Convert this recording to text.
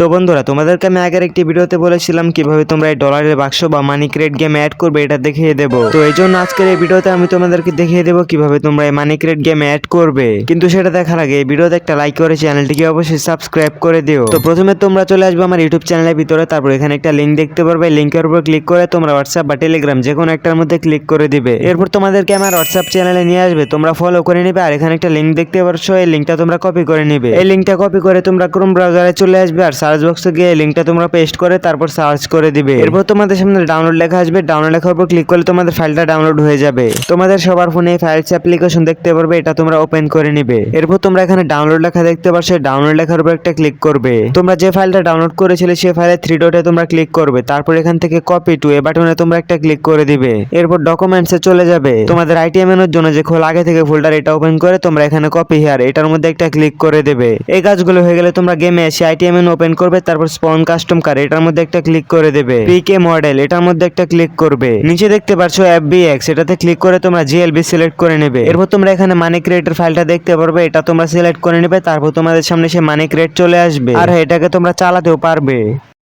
তো বন্ধুরা, তোমাদেরকে আমি আগের একটি ভিডিওতে বলেছিলাম কীভাবে তোমরা এই ডলারের বাক্স বা মানি ক্রেড গেম অ্যাড করবে, এটা দেখিয়ে দেবো। তো এই জন্য আজকের এই ভিডিওতে আমি তোমাদেরকে দেখিয়ে দেবো কীভাবে তোমরা এই মানি ক্রেড গেম অ্যাড করবে। কিন্তু সেটা দেখার আগে এই ভিডিওতে একটা লাইক করে চ্যানেলটিকে অবশ্যই সাবস্ক্রাইব করে দিও। তো প্রথমে তোমরা চলে আসবে আমার ইউটিউব চ্যানেলের ভিতরে, তারপর এখানে একটা লিঙ্ক দেখতে পারবে। লিঙ্কের উপর ক্লিক করে তোমরা হোয়াটসঅ্যাপ বা টেলিগ্রাম যে কোনো একটার মধ্যে ক্লিক করে দিবে। এরপর তোমাদেরকে আমার হোয়াটসঅ্যাপ চ্যানেলে নিয়ে আসবে, তোমরা ফলো করে নিবে। আর এখানে একটা লিঙ্ক দেখতে পারছ, এই লিঙ্কটা তোমরা কপি করে নিবে। এই লিঙ্কটা কপি করে তোমরা ক্রোম ব্রাউজারে চলে আসবে আর সার্চ বক্সে গিয়ে লিঙ্কটা তোমরা পেস্ট করে তারপর সার্চ করে দিবে। এরপর তোমাদের সামনে ডাউনলোড লেখা আসবে। ডাউনলোড লেখার উপর ক্লিক করলে তোমাদের ফাইলটা ডাউনলোড হয়ে যাবে। তোমাদের সবার ফোনে ফাইলস অ্যাপ্লিকেশন দেখতে পারবে, এটা তোমরা ওপেন করে নিবে। এরপর তোমরা এখানে ডাউনলোড লেখা দেখতে পারছ ডাউনলোড লেখার উপর একটা ক্লিক করবে। তোমরা যে ফাইলটা ডাউনলোড করেছিলে সেই ফাইলে থ্রি ডটে তোমরা ক্লিক করবে। তারপর এখান থেকে কপি টু এ বাটনে তোমরা একটা ক্লিক করে দিবে। এরপর ডকুমেন্টসে চলে যাবে। তোমাদের আইটিএম এর জন্য যে খোল আগে থেকে ফোল্ডার এটা ওপেন করে তোমরা এখানে কপি হেয়ার এটার মধ্যে একটা ক্লিক করে দেবে। এই কাজগুলো হয়ে গেলে তোমরা গেমে এসে এন ওপেন করবে তারপর স্পন কাস্টম কার এটার মধ্যে একটা ক্লিক করে দেবে। পিকে মডেল এটার মধ্যে একটা ক্লিক করবে। নিচে দেখতে পারছ এফবিএক্স এটাতে ক্লিক করে তোমরা জিএলবি সিলেক্ট করে নেবে। এরপর তোমরা এখানে মানি ক্রিয়েটের ফাইলটা দেখতে পারবে এটা তোমরা সিলেক্ট করে নেবে তারপর তোমাদের সামনে সে মানি ক্রিয়েট চলে আসবে। আর হ্যাঁ, এটাকে তোমরা চালাতেও পারবে।